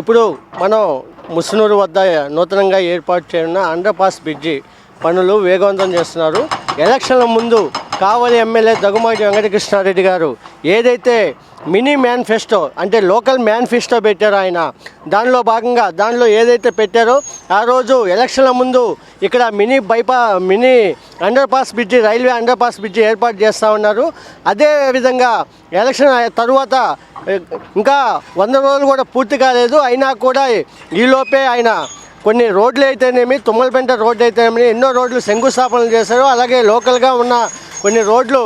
ఇప్పుడు మనం ముసునూరు వద్ద నూతనంగా ఏర్పాటు చేయనున్న అండర్ పాస్ బ్రిడ్జి పనులు వేగవంతం చేస్తున్నారు. ఎలక్షన్ల ముందు కావలి ఎమ్మెల్యే దగ్గుమాటి వెంకటకృష్ణారెడ్డి గారు ఏదైతే మినీ మేనిఫెస్టో అంటే లోకల్ మేనిఫెస్టో పెట్టారు ఆయన. దానిలో భాగంగా దానిలో ఏదైతే పెట్టారో ఆ రోజు ఎలక్షన్ల ముందు ఇక్కడ mini బైపా mini underpass bridge railway underpass bridge ఏర్పాటు చేస్తూ ఉన్నారు. అదే విధంగా ఎలక్షన్ తరువాత ఇంకా వంద రోజులు కూడా పూర్తి కాలేదు. అయినా కూడా ఈలోపే ఆయన కొన్ని రోడ్లు అయితేనేమి తుమ్మలపెంట రోడ్డు అయితేనేమి ఎన్నో రోడ్లు శంకుస్థాపనలు చేశారు. అలాగే లోకల్గా ఉన్న కొన్ని రోడ్లు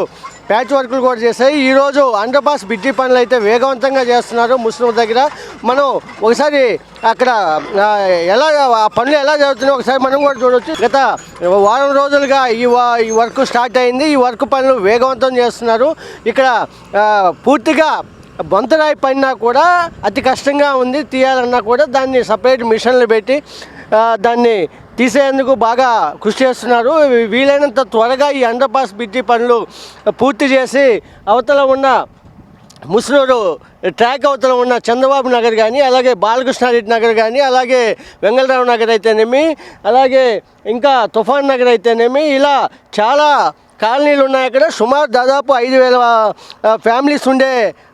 ప్యాచ్ వర్కులు కూడా చేశాయి. ఈరోజు అండర్ పాస్ బిడ్జి పనులు అయితే వేగవంతంగా చేస్తున్నారు ముస్లిం దగ్గర. మనం ఒకసారి అక్కడ ఎలా ఆ పనులు ఎలా జరుగుతున్నాయి ఒకసారి మనం కూడా చూడవచ్చు గత వారం రోజులుగా ఈ ఈ వర్క్ స్టార్ట్ అయింది. ఈ వర్క్ పనులు వేగవంతం చేస్తున్నారు. ఇక్కడ పూర్తిగా బొంతరాయి పడినా కూడా అతి కష్టంగా ఉంది. తీయాలన్నా కూడా దాన్ని సపరేట్ మిషన్లు పెట్టి దాన్ని తీసేందుకు బాగా కృషి చేస్తున్నారు. వీలైనంత త్వరగా ఈ అండర్ పాస్ బ్రిడ్జి పనులు పూర్తి చేసి అవతల ఉన్న ముస్నూరు ట్రాక్ అవతల ఉన్న చంద్రబాబు నగర్ కానీ అలాగే బాలకృష్ణారెడ్డి నగర్ కానీ అలాగే వెంగళరావు నగర్ అయితేనేమి అలాగే ఇంకా తుఫాన్ నగర్ అయితేనేమి ఇలా చాలా కాలనీలు ఉన్నాయి అక్కడ. సుమారు దాదాపు ఐదు వేల ఫ్యామిలీస్ ఉండే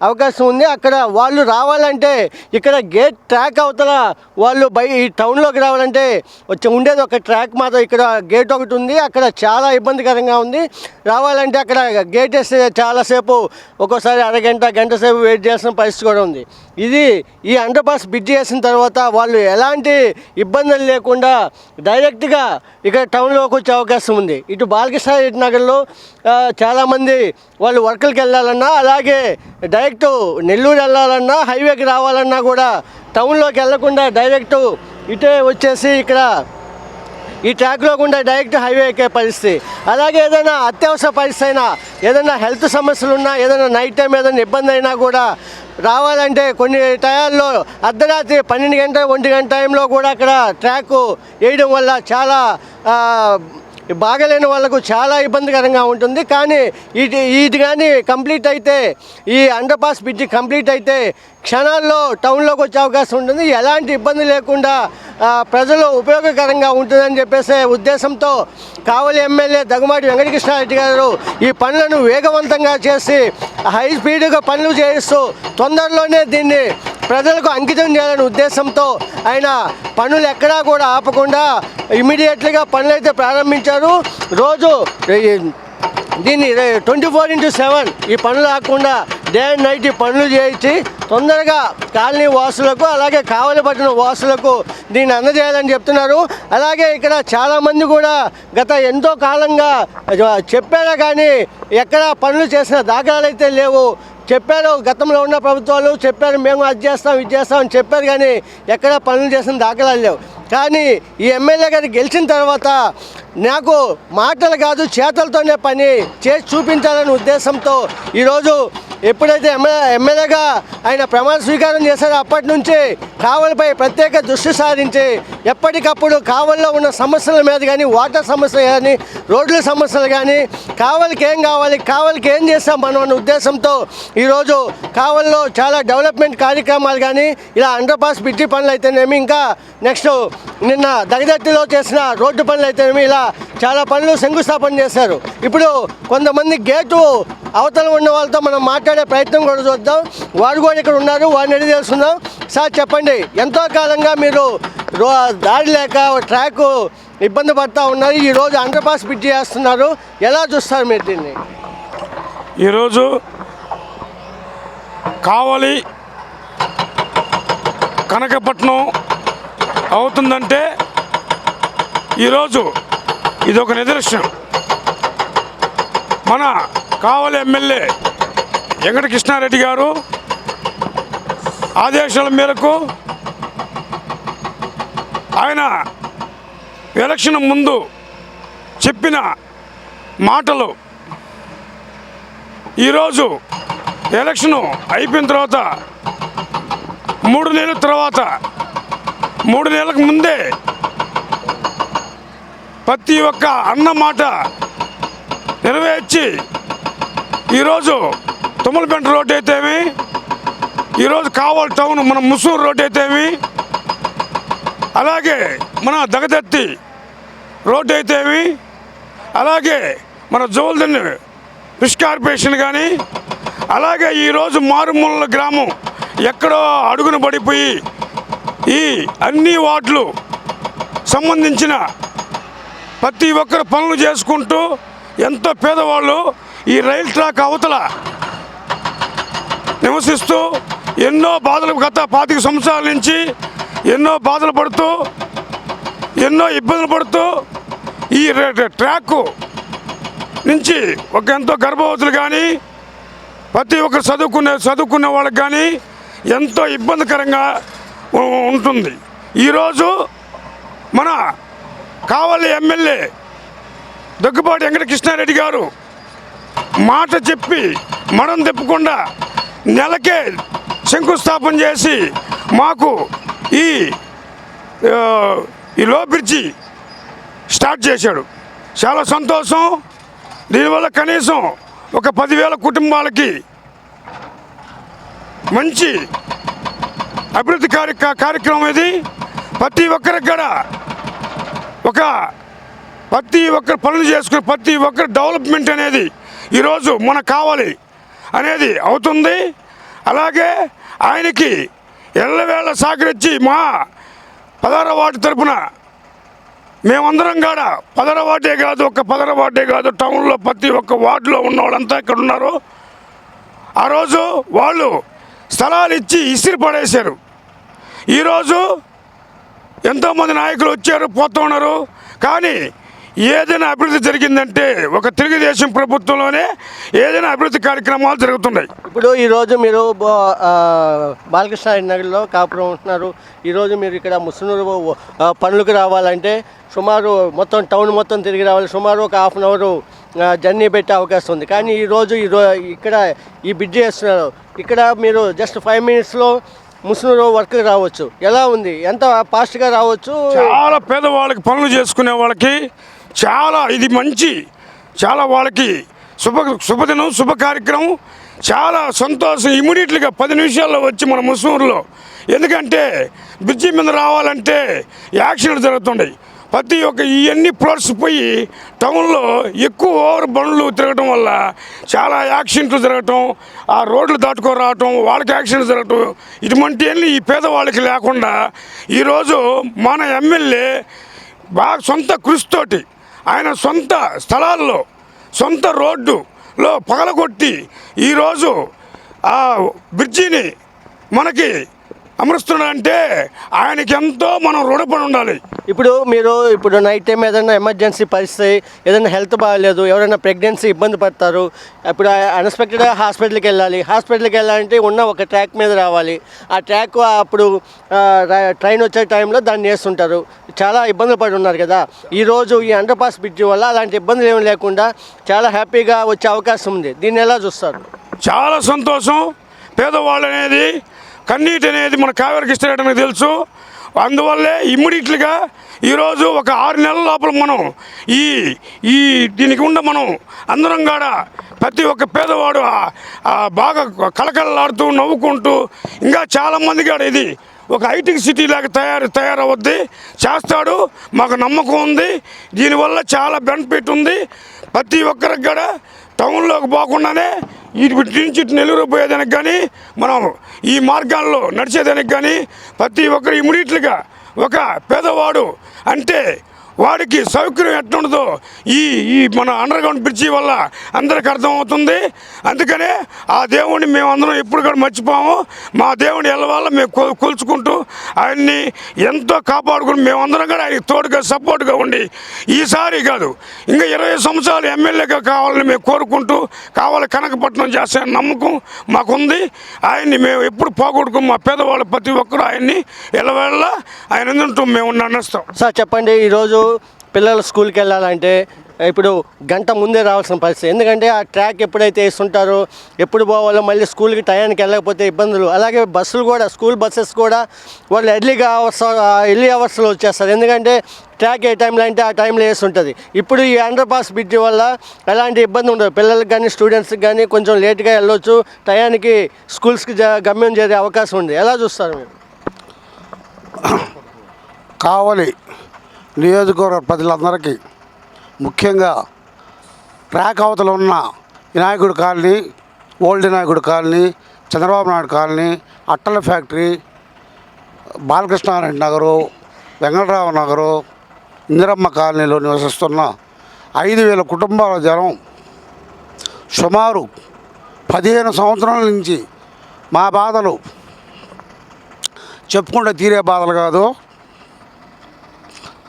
అవకాశం ఉంది. అక్కడ వాళ్ళు రావాలంటే ఇక్కడ గేట్ ట్రాక్ అవతల వాళ్ళు బై ఈ టౌన్లోకి రావాలంటే వచ్చి ఉండేది ఒక ట్రాక్ మాత్రం ఇక్కడ గేట్ ఒకటి ఉంది. అక్కడ చాలా ఇబ్బందికరంగా ఉంది. రావాలంటే అక్కడ గేట్ వేస్తే చాలాసేపు ఒక్కోసారి అరగంట గంట సేపు వెయిట్ చేసిన పరిస్థితి కూడా ఉంది. ఇది ఈ అండర్ పాస్ బిడ్ చేసిన తర్వాత వాళ్ళు ఎలాంటి ఇబ్బందులు లేకుండా డైరెక్ట్గా ఇక్కడ టౌన్లోకి వచ్చే అవకాశం ఉంది. ఇటు బాలకృష్ణ నగర్లో చాలామంది వాళ్ళు వర్కులకు వెళ్ళాలన్నా అలాగే డైరెక్ట్ నెల్లూరు వెళ్ళాలన్నా హైవేకి రావాలన్నా కూడా టౌన్లోకి వెళ్ళకుండా డైరెక్ట్ ఇటే వచ్చేసి ఇక్కడ ఈ ట్రాక్లో గుండా డైరెక్ట్ హైవే ఎక్కే పరిస్థితి. అలాగే ఏదైనా అత్యవసర పరిస్థితి అయినా ఏదైనా హెల్త్ సమస్యలు ఉన్నా ఏదైనా నైట్ టైం ఏదైనా ఇబ్బంది అయినా కూడా రావాలంటే కొన్ని టయాల్లో అర్ధరాత్రి పన్నెండు గంటల ఒంటి గంట టైంలో కూడా అక్కడ ట్రాక్ వేయడం వల్ల చాలా బాగలేని వాళ్ళకు చాలా ఇబ్బందికరంగా ఉంటుంది. కానీ ఇది ఇది కానీ కంప్లీట్ అయితే ఈ అండర్ పాస్ బ్రిడ్జి కంప్లీట్ అయితే క్షణాల్లో టౌన్లోకి వచ్చే అవకాశం ఉంటుంది. ఎలాంటి ఇబ్బంది లేకుండా ప్రజలు ఉపయోగకరంగా ఉంటుందని చెప్పేసే ఉద్దేశంతో కావలి ఎమ్మెల్యే దగ్గుమాటి వెంకటకృష్ణారెడ్డి గారు ఈ పనులను వేగవంతంగా చేసి హై స్పీడ్గా పనులు చేయిస్తూ తొందరలోనే దీన్ని ప్రజలకు అంకితం చేయాలనే ఉద్దేశంతో ఆయన పనులు ఎక్కడా కూడా ఆపకుండా ఇమీడియట్లీగా పనులు అయితే ప్రారంభించారు. రోజు దీన్ని ట్వంటీ ఫోర్ ఇంటూ సెవెన్ ఈ పనులు ఆకుండా డే అండ్ నైట్ ఈ పనులు చేయించి తొందరగా కాలనీ వాసులకు అలాగే కావలిపట్టిన వాసులకు దీన్ని అందజేయాలని చెప్తున్నారు. అలాగే ఇక్కడ చాలామంది కూడా గత ఎంతో కాలంగా చెప్పారా కానీ ఎక్కడ పనులు చేసిన దాఖలాలు అయితే లేవు. చెప్పారు గతంలో ఉన్న ప్రభుత్వాలు చెప్పారు మేము అది చేస్తాం ఇది చేస్తాం అని చెప్పారు కానీ ఎక్కడ పనులు చేసిన దాఖలాలు లేవు. కానీ ఈ ఎమ్మెల్యే గారు గెలిచిన తర్వాత నాకు మాటలు కాదు చేతలతోనే పని చేసి చూపించాలనే ఉద్దేశంతో ఈరోజు ఎప్పుడైతే ఎమ్మెల్యే ఎమ్మెల్యేగా ఆయన ప్రమాణ స్వీకారం చేశారో అప్పటి నుంచి కావలిపై ప్రత్యేక దృష్టి సారించి ఎప్పటికప్పుడు కావలిలో ఉన్న సమస్యల మీద కానీ వాటర్ సమస్యలు కానీ రోడ్ల సమస్యలు కానీ కావలికి ఏం కావాలి కావలికి ఏం చేస్తాం మనం అన్న ఉద్దేశంతో ఈరోజు కావలిలో చాలా డెవలప్మెంట్ కార్యక్రమాలు కానీ ఇలా అండర్ పాస్ బ్రిడ్జి పనులు అయితేనేమి ఇంకా నెక్స్ట్ నిన్న దగదత్తిలో చేసిన రోడ్డు పనులు అయితేనేమి ఇలా చాలా పనులు శంకుస్థాపన చేశారు. ఇప్పుడు కొంతమంది గేటు అవతల ఉన్న వాళ్ళతో మనం మాట్లాడే ప్రయత్నం కూడా చూద్దాం. వారు కూడా ఇక్కడ ఉన్నారు వారిని అడిగి తెలుసుకుందాం. సార్ చెప్పండి ఎంతో కాలంగా మీరు రో దారి లేక ట్రాక్ ఇబ్బంది పడతా ఉన్నారు. ఈరోజు అండర్ పాస్ బ్రిడ్జి చేస్తున్నారు ఎలా చూస్తారు మీరు దీన్ని? ఈరోజు కావలి కనకపట్నం అవుతుందంటే ఈరోజు ఇది ఒక నిదర్శనం. మన కావలి ఎమ్మెల్యే వెంకటకృష్ణారెడ్డి గారు ఆదేశాల మేరకు ఆయన ఎలక్షన్ ముందు చెప్పిన మాటలు ఈరోజు ఎలక్షను అయిపోయిన తర్వాత మూడు నెలల తర్వాత మూడు నెలలకు ముందే ప్రతి ఒక్క అన్న మాట నెరవేర్చి ఈరోజు తుమ్మలపెంట రోడ్డు అయితేమి ఈరోజు కావాలి టౌన్ మన ముసూరు రోడ్ అయితేమి అలాగే మన దగదత్తి రోడ్ అయితేమి అలాగే మన జోల్దన్ ఫిష్ కార్పొరేషన్ కానీ అలాగే ఈరోజు మారుమూల గ్రామం ఎక్కడో అడుగున పడిపోయి ఈ అన్ని వార్డులు సంబంధించిన ప్రతి ఒక్కరు పనులు చేసుకుంటూ ఎంతో పేదవాళ్ళు ఈ రైల్ ట్రాక్ అవతల నివసిస్తూ ఎన్నో బాధలు గత పాతిక సంవత్సరాల నుంచి ఎన్నో బాధలు పడుతూ ఎన్నో ఇబ్బందులు పడుతూ ఈ ర- ట్రాక్ నుంచి ఒక ఎంతో గర్భవతులు కానీ ప్రతి ఒక్కరు చదువుకునే చదువుకునే వాళ్ళకి కానీ ఎంతో ఇబ్బందికరంగా ఉంటుంది. ఈరోజు మన కావలి ఎమ్మెల్యే దగ్గుబాటి వెంకటకృష్ణారెడ్డి గారు మాట చెప్పి మనం తిప్పకుండా నెలకే శంకుస్థాపన చేసి మాకు ఈ ఈ లో బ్రిడ్జి స్టార్ట్ చేశాడు. చాలా సంతోషం. దీనివల్ల కనీసం ఒక పదివేల కుటుంబాలకి మంచి అభివృద్ధి కార్య కార్యక్రమం ఇది ప్రతి ఒక్కరికి కూడా ఒక ప్రతి ఒక్కరు పనులు చేసుకుని ప్రతి ఒక్కరు డెవలప్మెంట్ అనేది ఈరోజు మనకు కావాలి అనేది అవుతుంది. అలాగే ఆయనకి ఎల్లవేళ సహకరించి మా పదహార వార్డు తరపున మేమందరం కాడ పదహార వార్డే కాదు ఒక పదహార వార్డే కాదు టౌన్లో ప్రతి ఒక్క వార్డులో ఉన్న వాళ్ళంతా ఇక్కడ ఉన్నారు. ఆ రోజు వాళ్ళు స్థలాలు ఇచ్చి ఇసిరి పడేశారు. ఈరోజు ఎంతోమంది నాయకులు వచ్చారు పోతూ ఉన్నారు. కానీ ఏదైనా అభివృద్ధి జరిగిందంటే ఒక తెలుగుదేశం ప్రభుత్వంలోనే ఏదైనా అభివృద్ధి కార్యక్రమాలు జరుగుతున్నాయి. ఇప్పుడు ఈరోజు మీరు బాలకృష్ణ నగర్లో కాపురం ఉంటున్నారు. ఈరోజు మీరు ఇక్కడ ముసలి పనులకు రావాలంటే సుమారు మొత్తం టౌన్ మొత్తం తిరిగి రావాలి. సుమారు ఒక హాఫ్ అన్ అవర్ జర్నీ పెట్టే అవకాశం ఉంది. కానీ ఈరోజు ఈరో ఇక్కడ ఈ బిడ్జ్ చేస్తున్నారు. ఇక్కడ మీరు జస్ట్ ఫైవ్ మినిట్స్లో ముసునూరు వర్క్ రావచ్చు. ఎలా ఉంది? ఎంత ఫాస్ట్గా రావచ్చు? చాలా పేదవాళ్ళకి పనులు చేసుకునే వాళ్ళకి చాలా ఇది మంచి. చాలా వాళ్ళకి శుభ శుభదినం శుభ కార్యక్రమం. చాలా సంతోషం ఇమీడియట్లీగా పది నిమిషాల్లో వచ్చి మన ముసూరులో ఎందుకంటే బ్రిడ్జి మీద రావాలంటే యాక్సిడెంట్ జరుగుతుండయి. ప్రతి ఒక్క ఇవన్నీ ప్లాట్స్ పోయి టౌన్లో ఎక్కువ ఓవర్ బండ్లు తిరగటం వల్ల చాలా యాక్సిడెంట్లు జరగటం ఆ రోడ్లు దాటుకోరావటం వాళ్ళకి యాక్సిడెంట్ జరగటం ఇటువంటి అన్ని ఈ పేదవాళ్ళకి లేకుండా ఈరోజు మన ఎమ్మెల్యే బాగా సొంత కృషితోటి ఆయన సొంత స్థలాల్లో సొంత రోడ్డులో పగలగొట్టి ఈరోజు ఆ బ్రిడ్జిని మనకి అమరుస్తున్నాడంటే ఆయనకి ఎంతో మనం రుణపడి ఉండాలి. ఇప్పుడు మీరు ఇప్పుడు నైట్ టైం ఏదైనా ఎమర్జెన్సీ పరిస్థితి ఏదైనా హెల్త్ బాగాలేదు ఎవరైనా ప్రెగ్నెన్సీ ఇబ్బంది పడతారు ఇప్పుడు అన్ఎక్స్పెక్టెడ్గా హాస్పిటల్కి వెళ్ళాలి. హాస్పిటల్కి వెళ్ళాలంటే ఉన్న ఒక ట్రాక్ మీద రావాలి. ఆ ట్రాక్ అప్పుడు ట్రైన్ వచ్చే టైంలో దాన్ని వేస్తుంటారు. చాలా ఇబ్బందులు పడి ఉన్నారు కదా. ఈరోజు ఈ అండర్ పాస్ బ్రిడ్జ్ వల్ల అలాంటి ఇబ్బందులు ఏమి లేకుండా చాలా హ్యాపీగా వచ్చే అవకాశం ఉంది. దీన్ని ఎలా చూస్తారు? చాలా సంతోషం. పేదవాళ్ళు అనేది కన్నీటి అనేది మన కావేరికి ఇష్టం తెలుసు. అందువల్లే ఇమ్మీడియట్లీగా ఈరోజు ఒక ఆరు నెలల లోపల మనం ఈ ఈ దీనికి ఉండ మనం అందరం కాడ ప్రతి ఒక్క పేదవాడు బాగా కలకలలాడుతూ నవ్వుకుంటూ ఇంకా చాలామంది కాడ ఇది ఒక హైటెక్ సిటీ లాగా తయారు తయారవద్ది. చేస్తాడు. మాకు నమ్మకం ఉంది. దీనివల్ల చాలా బెనిఫిట్ ఉంది. ప్రతి ఒక్కరికి కూడా టౌన్లోకి పోకుండానే ఇటు నుంచి ఇటు నెల్లూరు పోయేదానికి కానీ మనం ఈ మార్గాల్లో నడిచేదానికి కానీ ప్రతి ఒక్కరు ఇమీడియట్లుగా ఒక పేదవాడు అంటే వాడికి సౌకర్యం ఎట్లుండదో ఈ ఈ మన అండర్ గ్రౌండ్ బ్రిడ్జి వల్ల అందరికి అర్థమవుతుంది. అందుకనే ఆ దేవుడిని మేము అందరం ఎప్పుడు కూడా మర్చిపోము. మా దేవుని ఎల్లవాళ్ళ మేము కొలుచుకుంటూ ఆయన్ని ఎంతో కాపాడుకుని మేమందరం కూడా ఆయనకి తోడుగా సపోర్ట్గా ఉండి ఈసారి కాదు ఇంకా ఇరవై సంవత్సరాలు ఎమ్మెల్యేగా కావాలని మేము కోరుకుంటూ కావాలి కనకపట్నం చేసే నమ్మకం మాకుంది. ఆయన్ని మేము ఎప్పుడు పోగొట్టుకు మా పేదవాళ్ళు ప్రతి ఒక్కరు ఆయన్ని ఎల్లవేళ్ళ ఆయన మేము నడుస్తాం. సార్ చెప్పండి ఈరోజు పిల్లలు స్కూల్కి వెళ్ళాలంటే ఇప్పుడు గంట ముందే రావాల్సిన పరిస్థితి. ఎందుకంటే ఆ ట్రాక్ ఎప్పుడైతే వేస్తుంటారో ఎప్పుడు పోవాలో మళ్ళీ స్కూల్కి టయానికి వెళ్ళకపోతే ఇబ్బందులు. అలాగే బస్సులు కూడా స్కూల్ బస్సెస్ కూడా వాళ్ళు ఎర్లీగా అవర్స్ ఎర్లీ అవర్స్లో వచ్చేస్తారు. ఎందుకంటే ట్రాక్ ఏ టైంలో అంటే ఆ టైంలో వేస్తుంటుంది. ఇప్పుడు ఈ అండర్ పాస్ బ్రిడ్జ్ వల్ల ఎలాంటి ఇబ్బంది ఉండదు. పిల్లలకి కానీ స్టూడెంట్స్కి కానీ కొంచెం లేట్గా వెళ్ళొచ్చు. టయానికి స్కూల్స్కి గమ్యం చేరే అవకాశం ఉంది. ఎలా చూస్తారు మీరు? కావాలి. నియోజకవర్గ ప్రజలందరికీ ముఖ్యంగా ట్రాక్ అవతల ఉన్న వినాయకుడి కాలనీ ఓల్డ్ వినాయకుడి కాలనీ చంద్రబాబు నాయుడు కాలనీ అట్టల ఫ్యాక్టరీ బాలకృష్ణారెడ్డి నగరు వెంకటరావు నగరు ఇందిరమ్మ కాలనీలో నివసిస్తున్న ఐదు వేల కుటుంబాల జనం సుమారు పదిహేను సంవత్సరాల నుంచి మా బాధలు చెప్పుకుంటే తీరే బాధలు కాదు.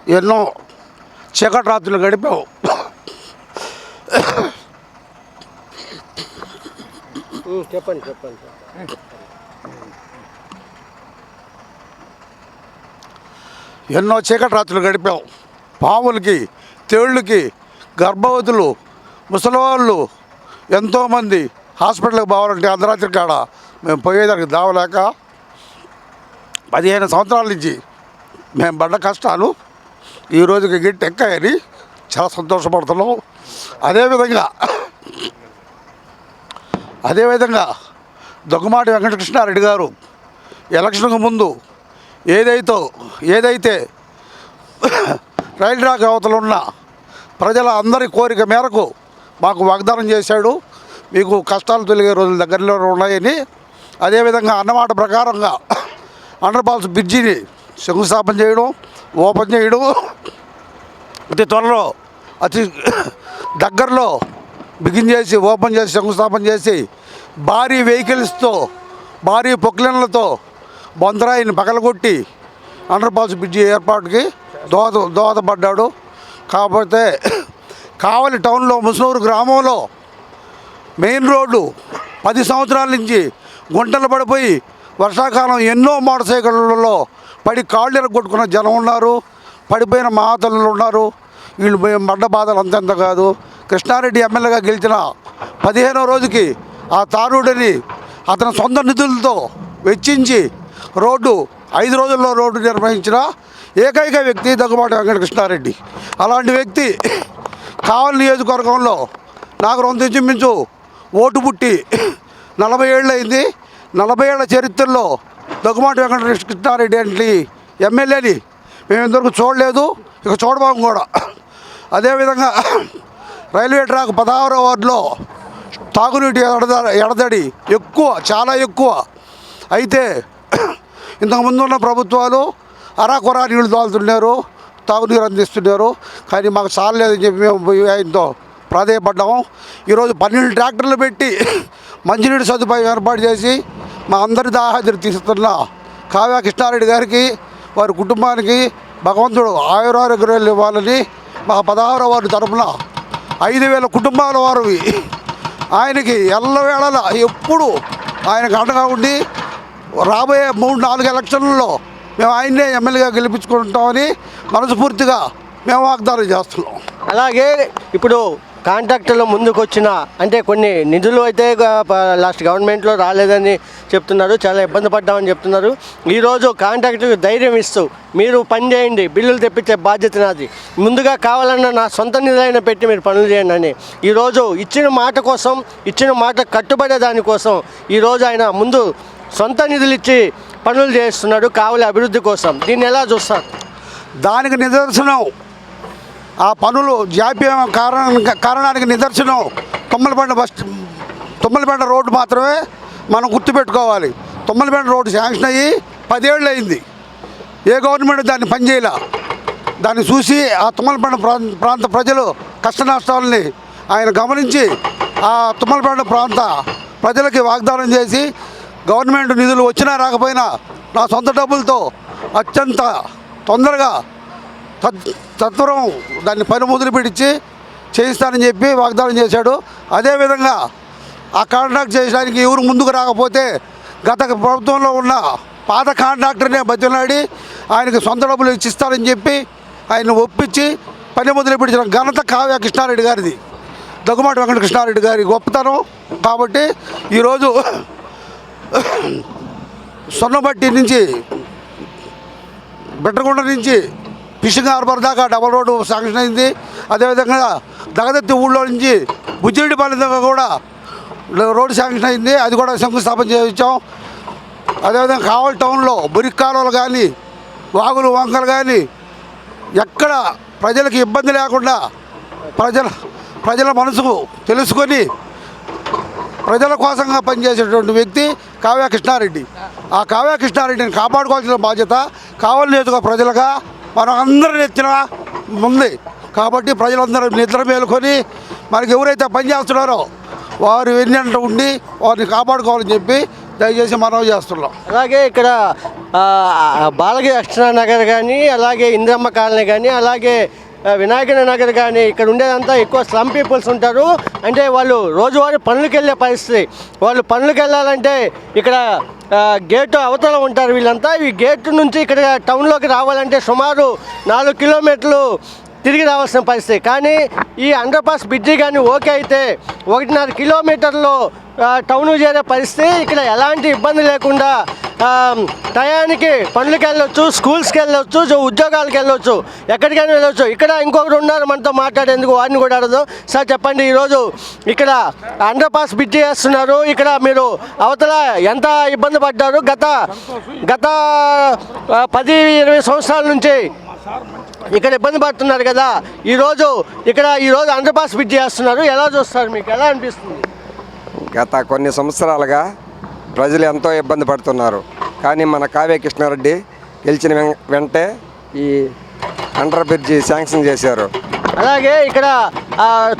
ఎన్నో చీకటి రాత్రులు గడిపావు చెప్పండి చెప్పండి ఎన్నో చీకటి రాత్రులు గడిపాం పాములకి తేళ్ళకి గర్భవతులు ముసలివాళ్ళు ఎంతోమంది హాస్పిటల్కి పోవాలంటే అర్ధరాత్రి కాడ మేము పోయేదానికి దావలేక పదిహేను సంవత్సరాల నుంచి మేము పడ్డ కష్టాలు ఈ రోజుకి ఎక్కాయని చాలా సంతోషపడుతున్నాం. అదేవిధంగా అదేవిధంగా దగ్గుమాటి వెంకటకృష్ణారెడ్డి గారు ఎలక్షన్కు ముందు ఏదైతే ఏదైతే రైలు ట్రాక్ అవతలు ఉన్న ప్రజల అందరి కోరిక మేరకు మాకు వాగ్దానం చేశాడు మీకు కష్టాలు తొలిగే రోజులు దగ్గరలో ఉన్నాయని అదేవిధంగా అన్నమాట ప్రకారంగా అండర్ పాల్స్ బ్రిడ్జిని శంకుస్థాపన చేయడం ఓపెన్ చేయడం. అతి త్వరలో అతి దగ్గరలో బిగిన్ చేసి ఓపెన్ చేసి శంకుస్థాపన చేసి భారీ వెహికల్స్తో భారీ పొక్లెన్లతో బొందరాయిని పగలగొట్టి అండర్ పాస్ బ్రిడ్జి ఏర్పాటుకి దోహద దోహదపడ్డాడు. కాకపోతే కావలి టౌన్లో ముసనూరు గ్రామంలో మెయిన్ రోడ్డు పది సంవత్సరాల నుంచి గుంటలు పడిపోయి వర్షాకాలం ఎన్నో మోటార్ సైకిళ్ళలో పడి కాళ్ళు కొట్టుకున్న జనం ఉన్నారు పడిపోయిన మాతలు ఉన్నారు. వీళ్ళు మడ్డ బాధలు అంతంత కాదు. కృష్ణారెడ్డి ఎమ్మెల్యేగా గెలిచిన పదిహేనో రోజుకి ఆ తారుడిని అతని సొంత నిధులతో వెచ్చించి రోడ్డు ఐదు రోజుల్లో రోడ్డు నిర్వహించిన ఏకైక వ్యక్తి దగ్గుబాటి వెంకట కృష్ణారెడ్డి అలాంటి వ్యక్తి కావలి నియోజకవర్గంలో నాకు రెండు ఇంచుమించు ఓటు పుట్టి నలభై ఏళ్ళు అయింది. నలభై ఏళ్ళ చరిత్రలో దగ్గుమాటి వెంకట కృష్ణారెడ్డి అంటే ఎమ్మెల్యేని. మేము ఇంతవరకు చూడలేదు ఇక చూడబాము కూడా. అదేవిధంగా రైల్వే ట్రాక్ పదహారో వార్డులో తాగునీటి ఎడద ఎడదడి ఎక్కువ చాలా ఎక్కువ. అయితే ఇంతకుముందు ఉన్న ప్రభుత్వాలు అరాకొరా నీళ్ళు తాగుతున్నారు తాగునీరు అందిస్తున్నారు. కానీ మాకు చాలలేదని చెప్పి మేము ఆయనతో ప్రాధేయపడ్డాము. ఈరోజు పన్నెండు ట్రాక్టర్లు పెట్టి మంచినీటి సదుపాయం ఏర్పాటు చేసి మా అందరి దాహాదిరి తీస్తున్న కావ్య కృష్ణారెడ్డి గారికి వారి కుటుంబానికి భగవంతుడు ఆయురారోగ్యాలు ఇవ్వాలని మా పదహారో వారి తరపున ఐదు వేల కుటుంబాల వారివి. ఆయనకి ఎల్లవేళలా ఎప్పుడు ఆయనకు అండగా ఉండి రాబోయే మూడు నాలుగు ఎలక్షన్లలో మేము ఆయన్నే ఎమ్మెల్యేగా గెలిపించుకుంటామని మనస్ఫూర్తిగా మేము వాగ్దానం చేస్తున్నాం. అలాగే ఇప్పుడు కాంట్రాక్టర్లు ముందుకొచ్చిన అంటే కొన్ని నిధులు అయితే లాస్ట్ గవర్నమెంట్లో రాలేదని చెప్తున్నారు చాలా ఇబ్బంది పడ్డామని చెప్తున్నారు. ఈరోజు కాంట్రాక్టర్కి ధైర్యం ఇస్తూ మీరు పని చేయండి బిల్లులు తెప్పించే బాధ్యత నాది. ముందుగా కావాలన్నా నా సొంత నిధులైన పెట్టి మీరు పనులు చేయండి అని. ఈరోజు ఇచ్చిన మాట కోసం ఇచ్చిన మాట కట్టుబడే దానికోసం ఈరోజు ఆయన ముందు సొంత నిధులు ఇచ్చి పనులు చేస్తున్నాడు కావలి అభివృద్ధి కోసం. దీన్ని ఎలా చూస్తారు? దానికి నిదర్శనం. ఆ పనులు జాప్యం కారణం కారణానికి నిదర్శనం తుమ్మలపేట బస్ తుమ్మలపేట రోడ్డు మాత్రమే మనం గుర్తుపెట్టుకోవాలి. తుమ్మలపేట రోడ్డు శాంక్షన్ అయ్యి పదేళ్ళు అయింది. ఏ గవర్నమెంట్ దాన్ని పనిచేయాల దాన్ని చూసి ఆ తుమ్మలపేట ప్రాంత ప్రాంత ప్రజలు కష్ట నష్టాలని ఆయన గమనించి ఆ తుమ్మలపేట ప్రాంత ప్రజలకి వాగ్దానం చేసి గవర్నమెంట్ నిధులు వచ్చినా రాకపోయినా నా సొంత డబ్బులతో అత్యంత తొందరగా తత్ తత్వరం దాన్ని పని మొదలు పెట్టించి చేయిస్తానని చెప్పి వాగ్దానం చేశాడు. అదేవిధంగా ఆ కాంట్రాక్ట్ చేయడానికి ఎవరు ముందుకు రాకపోతే గత ప్రభుత్వంలో ఉన్న పాత కాంట్రాక్టర్నే బతిలాడి ఆయనకి సొంత డబ్బులు ఇచ్చిస్తారని చెప్పి ఆయన ఒప్పించి పని మొదలుపెట్టిన ఘనత కావ్య కృష్ణారెడ్డి గారిది. దగ్గుమాటి వెంకట కృష్ణారెడ్డి గారి గొప్పతనం. కాబట్టి ఈరోజు సొన్నబట్టి నుంచి బిడ్డగుండ నుంచి ఫిషింగ్ హార్బర్ దాకా డబల్ రోడ్డు శాంక్షన్ అయింది. అదేవిధంగా దగదత్తి ఊళ్ళో నుంచి బుజ్జిరెడ్డిపల్లి దాకా కూడా రోడ్డు శాంక్షన్ అయింది. అది కూడా శంకుస్థాపన చేయించాం. అదేవిధంగా కావల్ టౌన్లో మురికి కాలువలు కానీ వాగులు వంకలు కానీ ఎక్కడ ప్రజలకు ఇబ్బంది లేకుండా ప్రజల ప్రజల మనసుకు తెలుసుకొని ప్రజల కోసంగా పనిచేసేటువంటి వ్యక్తి కావ్య కృష్ణారెడ్డి ఆ కావ్య కృష్ణారెడ్డిని కాపాడుకోవాల్సిన బాధ్యత కావాలి నియోజక ప్రజలుగా మనం అందరి నెత్తిన ఉంది. కాబట్టి ప్రజలందరూ నిద్ర మేలుకొని మనకి ఎవరైతే పనిచేస్తున్నారో వారు వెన్నెంట ఉండి వారిని కాపాడుకోవాలని చెప్పి దయచేసి మనవి చేస్తున్నాం. అలాగే ఇక్కడ బాలగిరి బాలకి నగర్ కానీ అలాగే ఇంద్రమ్మ కాలనీ కానీ అలాగే వినాయకుని నగర్ కానీ ఇక్కడ ఉండేదంతా ఎక్కువ స్లమ్ పీపుల్స్ ఉంటారు. అంటే వాళ్ళు రోజువారీ పనులకు వెళ్ళే పరిస్థితి. వాళ్ళు పనులకు వెళ్ళాలంటే ఇక్కడ గేటు అవతల ఉంటారు వీళ్ళంతా. ఈ గేటు నుంచి ఇక్కడ టౌన్లోకి రావాలంటే సుమారు నాలుగు కిలోమీటర్లు తిరిగి రావాల్సిన పరిస్థితి. కానీ ఈ అండర్ పాస్ బ్రిడ్జి కానీ ఓకే అయితే ఒకటిన్నర కిలోమీటర్లు టౌన్ చేరే పరిస్థితి. ఇక్కడ ఎలాంటి ఇబ్బంది లేకుండా టయానికి పనులకు వెళ్ళొచ్చు స్కూల్స్కి వెళ్ళొచ్చు ఉద్యోగాలకు వెళ్ళొచ్చు ఎక్కడికైనా వెళ్ళొచ్చు. ఇక్కడ ఇంకొకరు ఉన్నారు మనతో మాట్లాడేందుకు వారిని కూడా అడదు సార్ చెప్పండి ఈరోజు ఇక్కడ అండర్ పాస్ బ్రిడ్జి వేస్తున్నారు. ఇక్కడ మీరు అవతల ఎంత ఇబ్బంది పడ్డారు? గత గత పది ఇరవై సంవత్సరాల నుంచి? ఇక్కడ ఇబ్బంది పడుతున్నారు కదా. ఈరోజు ఇక్కడ ఈరోజు అండర్ పాస్ బ్రిడ్జ్ చేస్తున్నారు. ఎలా చూస్తారు మీకు? ఎలా అనిపిస్తుంది? గత కొన్ని సంవత్సరాలుగా ప్రజలు ఎంతో ఇబ్బంది పడుతున్నారు. కానీ మన కావ్య కృష్ణారెడ్డి గెలిచిన వెంటే ఈ అండర్ బ్రిడ్జి శాంక్షన్ చేశారు. అలాగే ఇక్కడ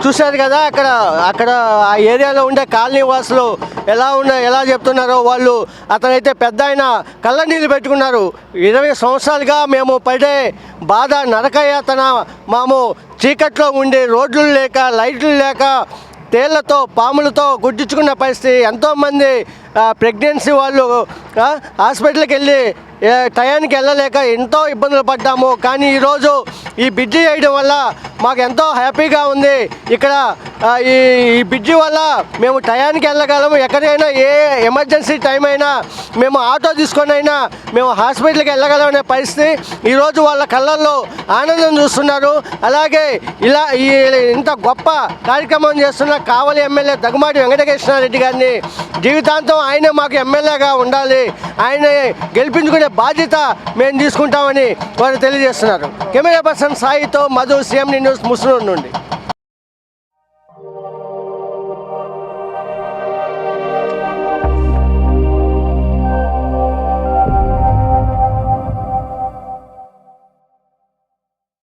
చూశారు కదా అక్కడ అక్కడ ఆ ఏరియాలో ఉండే కాలనీ వాసులు ఎలా ఉన్న ఎలా చెప్తున్నారో వాళ్ళు. అతనైతే పెద్ద ఆయన కళ్ళ నీళ్ళు పెట్టుకున్నారు. ఇరవై సంవత్సరాలుగా మేము పడే బాధ నరకయాతన మాము చీకట్లో ఉండి రోడ్లు లేక లైట్లు లేక తేళ్ళతో పాములతో గుడ్డించుకున్న పరిస్థితి. ఎంతోమంది ప్రెగ్నెన్సీ వాళ్ళు హాస్పిటల్కి వెళ్ళి టయానికి వెళ్ళలేక ఎంతో ఇబ్బందులు పడ్డాము. కానీ ఈరోజు ఈ బ్రిడ్జి వేయడం వల్ల మాకు ఎంతో హ్యాపీగా ఉంది. ఇక్కడ ఈ ఈ బ్రిడ్జి వల్ల మేము టయానికి వెళ్ళగలము. ఎక్కడైనా ఏ ఎమర్జెన్సీ టైం అయినా మేము ఆటో తీసుకొని అయినా మేము హాస్పిటల్కి వెళ్ళగలమనే పరిస్థితి ఈరోజు వాళ్ళ కళ్ళల్లో ఆనందం చూస్తున్నారు. అలాగే ఇలా ఈ ఇంత గొప్ప కార్యక్రమం చేస్తున్న కావలి ఎమ్మెల్యే దగ్గుమాటి వెంకటకృష్ణారెడ్డి గారిని జీవితాంతం ఆయనే మాకు ఎమ్మెల్యేగా ఉండాలి. ఆయన గెలిపించుకునే బాధ్యత మేము తీసుకుంటామని వారు తెలియజేస్తున్నారు. కెమెరా పర్సన్ సాయితో మధు సీఎం న్యూస్ ముస్లిం నుండి.